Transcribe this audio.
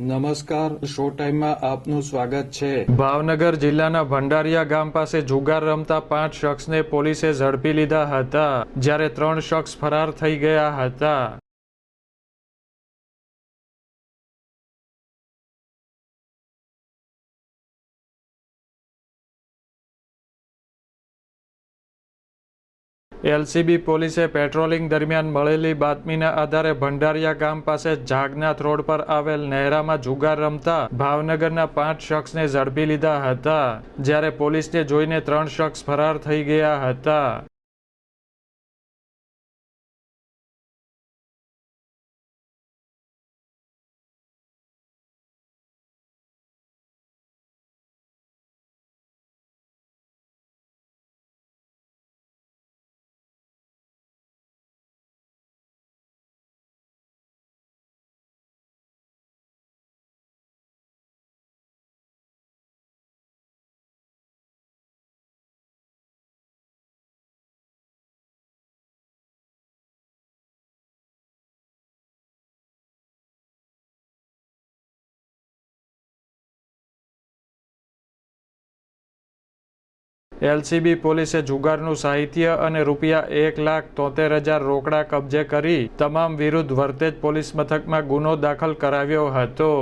નમસ્કાર શો ટાઈમમાં આપનું સ્વાગત છે. ભાવનગર જિલ્લાના ભંડારિયા ગામ પાસે જુગાર રમતા પાંચ શખ્સને પોલીસે ઝડપી લીધા હતા, જ્યારે ત્રણ શખ્સ ફરાર થઈ ગયા હતા. એલસીબી પોલીસે પેટ્રોલિંગ દરમિયાન મળેલી બાતમીના આધારે ભંડારિયા ગામ પાસે જાગનાથ રોડ પર આવેલ નહેરામાં જુગાર રમતા ભાવનગરના પાંચ શખ્સને ઝડપી લીધા હતા, જ્યારે પોલીસને જોઈને ત્રણ શખ્સ ફરાર થઈ ગયા હતા. એલસીબી પોલીસે જુગારનું સાહિત્ય અને રૂપિયા એક લાખ તોતેર હજાર રોકડા કબજે કરી તમામ વિરુદ્ધ વર્તેજ પોલીસ મથકમાં ગુનો દાખલ કરાવ્યો હતો.